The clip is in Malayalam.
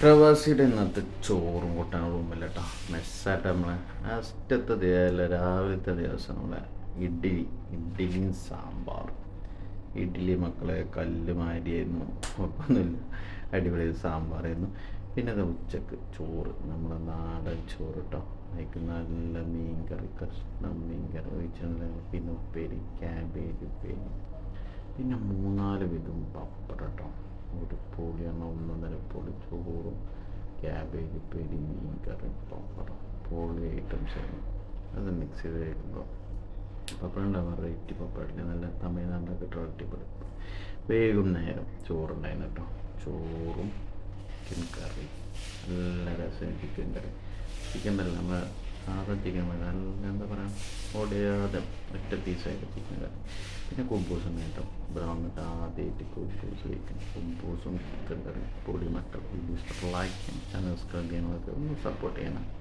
പ്രവാസിയുടെ ഇന്നത്തെ ചോറും കൂട്ടാനും റൂമില്ല കേട്ടോ മെസ്സായിട്ട് നമ്മളെ ഫസ്റ്റത്തെ ദിവസം രാവിലത്തെ ദിവസം നമ്മളെ ഇഡ്ഡലി ഇഡ്ഡലിയും സാമ്പാർ ഇഡ്ഡലി മക്കളെ കല്ല് മാരിയായിരുന്നു. ഒപ്പമൊന്നുമില്ല അടിപൊളി സാമ്പാറായിരുന്നു. പിന്നെ അത് ഉച്ചയ്ക്ക് ചോറ്. നമ്മളെ നാടൻ ചോറ് കേട്ടോ അതിക്ക് നല്ല മീൻ കറി കഷ്ണം മീൻ കറി ഒഴിച്ചിട്ടുണ്ടെങ്കിൽ പിന്നെ ഉപ്പേരി ക്യാബേജ് ഉപ്പേരി. പിന്നെ മൂന്നാൽ വിധം ഒന്നൊന്നര പൊളി ചോറും ക്യാബേജ് പെരി മീൻ കറി പപ്പടം പൊളി ഐറ്റംസ് ആയിരുന്നു. അത് മിക്സ് ചെയ്ത് കഴിക്കുമ്പോൾ പപ്പടം ഉണ്ടാകും വെറൈറ്റി പപ്പടത്തിൽ നല്ല തമിഴ്നാട്ടിലൊക്കെ വെട്ടിപ്പെടും വൈകുന്നേരം ചോറുണ്ടായിരുന്നു കേട്ടോ. ചോറും ചിക്കൻ കറി നല്ല രസം ചിക്കൻ കറി ചിക്കൻ കറി നമ്മൾ സാധാ ചിക്കൻ കറി നല്ല ഒടിയാതെ ഒറ്റ പീസായിട്ട് ചിക്കൻ കറി പിന്നെ കുമ്പൂസും കേട്ടോ. വന്നിട്ട് ആദ്യമായിട്ട് കുമ്പൂസ് കഴിക്കണം. കുമ്പൂസും ചിക്കൻ കറി പൊടി മക്കൾ ലൈക്കും ചാനൽ സബ്സ്ക്രൈബ് ചെയ്യണമൊക്കെ ഒന്ന് സപ്പോർട്ട് ചെയ്യണം.